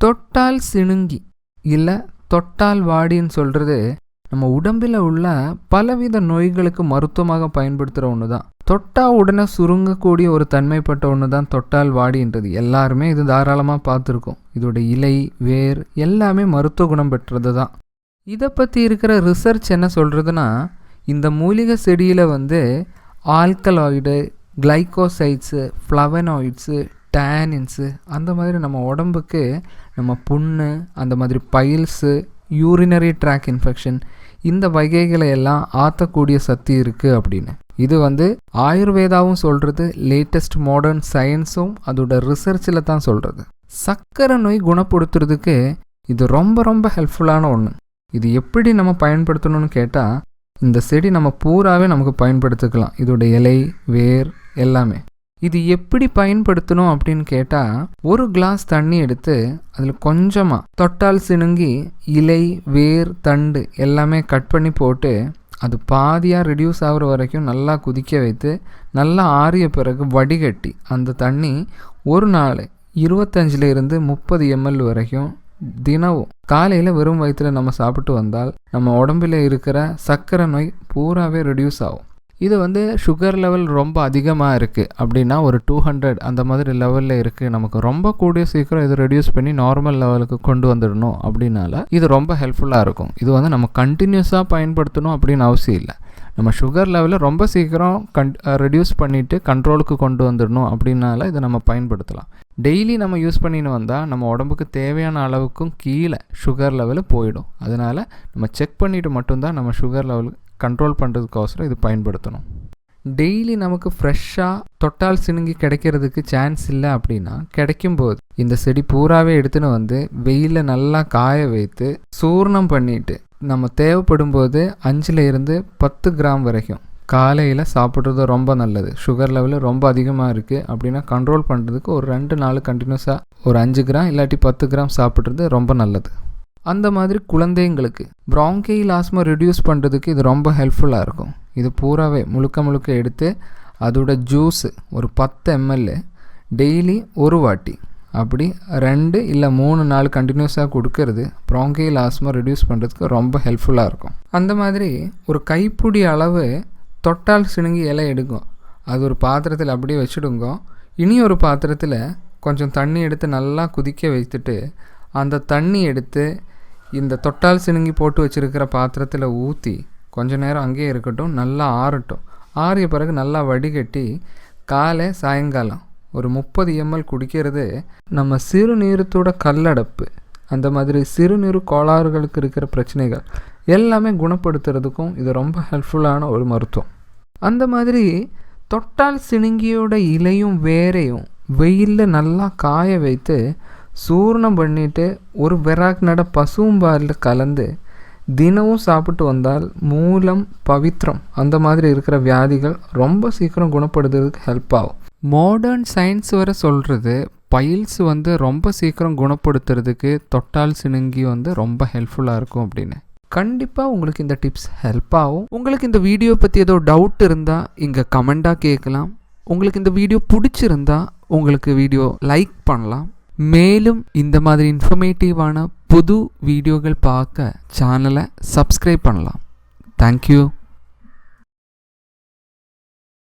தொட்டால் சிணுங்கி இல்லை தொட்டால் வாடின்னு சொல்கிறது நம்ம உடம்பில் உள்ள பலவித நோய்களுக்கு மருத்துவமாக பயன்படுத்துகிற ஒன்று தான் தொட்டா உடனே சுருங்கக்கூடிய ஒரு தன்மைப்பட்ட ஒன்று தான் தொட்டால் வாடின்றது. எல்லாருமே இது தாராளமாக பார்த்துருக்கோம். இதோட இலை வேர் எல்லாமே மருத்துவ குணம் பெற்றது தான் இதை பற்றி இருக்கிற ரிசர்ச் என்ன சொல்கிறதுனா இந்த மூலிகை செடியில் வந்து ஆல்கலாய்டு கிளைகோசைட்ஸு ஃப்ளவனாய்ட்ஸு டேனின்ஸு அந்த மாதிரி நம்ம உடம்புக்கு நம்ம புண்ணு அந்த மாதிரி பைல்ஸு யூரினரி ட்ராக் இன்ஃபெக்ஷன் இந்த வகைகளை எல்லாம் ஆற்றக்கூடிய சக்தி இருக்குது அப்படின்னு. இது வந்து ஆயுர்வேதாவும் சொல்கிறது லேட்டஸ்ட் மாடர்ன் சயின்ஸும் அதோட ரிசர்ச்சில் தான் சொல்கிறது சர்க்கரை நோய் குணப்படுத்துறதுக்கு இது ரொம்ப ரொம்ப ஹெல்ப்ஃபுல்லான ஒன்று இது எப்படி நம்ம பயன்படுத்தணும்னு கேட்டால் இந்த செடி நம்ம பூராவே நமக்கு பயன்படுத்திக்கலாம். இதோட இலை வேர் எல்லாமே. இது எப்படி பயன்படுத்தணும் அப்படின்னு கேட்டால் ஒரு கிளாஸ் தண்ணி எடுத்து அதில் கொஞ்சமாக தொட்டால் சினுங்கி இலை வேர் தண்டு எல்லாமே கட் பண்ணி போட்டு அது பாதியாக ரெடியூஸ் ஆகிற வரைக்கும் நல்லா குதிக்க வைத்து நல்லா ஆறிய பிறகு வடிகட்டி அந்த தண்ணி ஒரு நாள் இருபத்தஞ்சிலிருந்து முப்பது எம்எல் வரைக்கும் தினமும் காலையில் வெறும் வயிற்றில் நம்ம சாப்பிட்டு வந்தால் நம்ம உடம்பில் இருக்கிற சர்க்கரை நோய் பூராவே ரெடியூஸ் ஆகும். இது வந்து சுகர் லெவல் ரொம்ப அதிகமாக இருக்குது அப்படின்னா ஒரு டூ ஹண்ட்ரட் அந்த மாதிரி லெவலில் இருக்குது நமக்கு ரொம்ப கூடிய சீக்கிரம் இது ரெடியூஸ் பண்ணி நார்மல் லெவலுக்கு கொண்டு வந்துடணும் அப்படின்னால இது ரொம்ப ஹெல்ப்ஃபுல்லாக இருக்கும். இது வந்து நம்ம கண்டினியூஸாக பயன்படுத்தணும் அப்படின்னு அவசியம் இல்லை. நம்ம சுகர் லெவலை ரொம்ப சீக்கிரம் கன் ரெடியூஸ் பண்ணிவிட்டு கண்ட்ரோலுக்கு கொண்டு வந்துடணும் அப்படின்னால இதை நம்ம பயன்படுத்தலாம். டெய்லி நம்ம யூஸ் பண்ணின்னு வந்தால் நம்ம உடம்புக்கு தேவையான அளவுக்கும் கீழே சுகர் லெவலு போயிடும். அதனால் நம்ம செக் பண்ணிவிட்டு மட்டும்தான் நம்ம சுகர் லெவலுக்கு கண்ட்ரோல் பண்ணுறதுக்கோசரம் இது பயன்படுத்தணும். டெய்லி நமக்கு ஃப்ரெஷ்ஷாக தொட்டால் சினுங்கி கிடைக்கிறதுக்கு சான்ஸ் இல்லை அப்படின்னா கிடைக்கும்போது இந்த செடி பூராவே எடுத்துன்னு வந்து வெயிலில் நல்லா காய வைத்து சூர்ணம் பண்ணிட்டு நம்ம தேவைப்படும் போது அஞ்சில் இருந்து பத்து கிராம் வரைக்கும் காலையில் சாப்பிட்றது ரொம்ப நல்லது. சுகர் லெவலு ரொம்ப அதிகமாக இருக்குது அப்படின்னா கண்ட்ரோல் பண்ணுறதுக்கு ஒரு ரெண்டு நாள் கண்டினியூஸாக ஒரு அஞ்சு கிராம் இல்லாட்டி பத்து கிராம் சாப்பிட்றது ரொம்ப நல்லது. அந்த மாதிரி குழந்தைங்களுக்கு ப்ராங்கெயில் ஆஸ்மா ரெடியூஸ் பண்ணுறதுக்கு இது ரொம்ப ஹெல்ப்ஃபுல்லாக இருக்கும். இது பூராவே முழுக்க முழுக்க எடுத்து அதோட ஜூஸு ஒரு பத்து எம்எல் டெய்லி ஒரு வாட்டி அப்படி ரெண்டு இல்லை மூணு நாள் கண்டினியூஸாக கொடுக்கறது ப்ராங்கெயில் ஆஸ்மா ரெடியூஸ் பண்ணுறதுக்கு ரொம்ப ஹெல்ப்ஃபுல்லாக இருக்கும். அந்த மாதிரி ஒரு கைப்பிடி அளவு தொட்டால் சிணுங்கி இலை எடுக்கும். அது ஒரு பாத்திரத்தில் அப்படியே வச்சுடுங்க. இனி ஒரு பாத்திரத்தில் கொஞ்சம் தண்ணி எடுத்து நல்லா குதிக்க வைத்துட்டு அந்த தண்ணி எடுத்து இந்த தொட்டால் சினுங்கி போட்டு வச்சுருக்கிற பாத்திரத்தில் ஊற்றி கொஞ்ச நேரம் அங்கேயே இருக்கட்டும் நல்லா ஆறட்டும். ஆறிய பிறகு நல்லா வடிகட்டி காலை சாயங்காலம் ஒரு முப்பது எம்எல் குடிக்கிறது. நம்ம சிறுநீரத்தோட கல்லடப்பு அந்த மாதிரி சிறுநீர் கோளாறுகளுக்கு இருக்கிற பிரச்சனைகள் எல்லாமே குணப்படுத்துறதுக்கும் இது ரொம்ப ஹெல்ப்ஃபுல்லான ஒரு மருத்துவம். அந்த மாதிரி தொட்டால் சினுங்கியோட இலையும் வேரையும் வெயிலில் நல்லா காய வைத்து சூர்ணம் பண்ணிவிட்டு ஒரு விராக் நட பசும்பாலில் கலந்து தினமும் சாப்பிட்டு வந்தால் மூலம் பவித்ரம். அந்த மாதிரி இருக்கிற வியாதிகள் ரொம்ப சீக்கிரம் குணப்படுத்துறதுக்கு ஹெல்ப் ஆகும். மாடர்ன் சயின்ஸ் வர சொல்கிறது பைல்ஸ் வந்து ரொம்ப சீக்கிரம் குணப்படுத்துறதுக்கு தொட்டால் சிணுங்கி வந்து ரொம்ப ஹெல்ப்ஃபுல்லாக இருக்கும் அப்படின்னு. கண்டிப்பாக உங்களுக்கு இந்த டிப்ஸ் ஹெல்ப் ஆகும். உங்களுக்கு இந்த வீடியோ பற்றி ஏதோ டவுட் இருந்தால் இங்கே கமெண்ட்டாக கேட்கலாம். உங்களுக்கு இந்த வீடியோ பிடிச்சிருந்தா உங்களுக்கு வீடியோ லைக் பண்ணலாம். மேலும் இந்த மாதிரி இன்ஃபர்மேட்டிவான புது வீடியோகள் பார்க்க சேனலை சப்ஸ்கிரைப் பண்ணலாம். தேங்க்யூ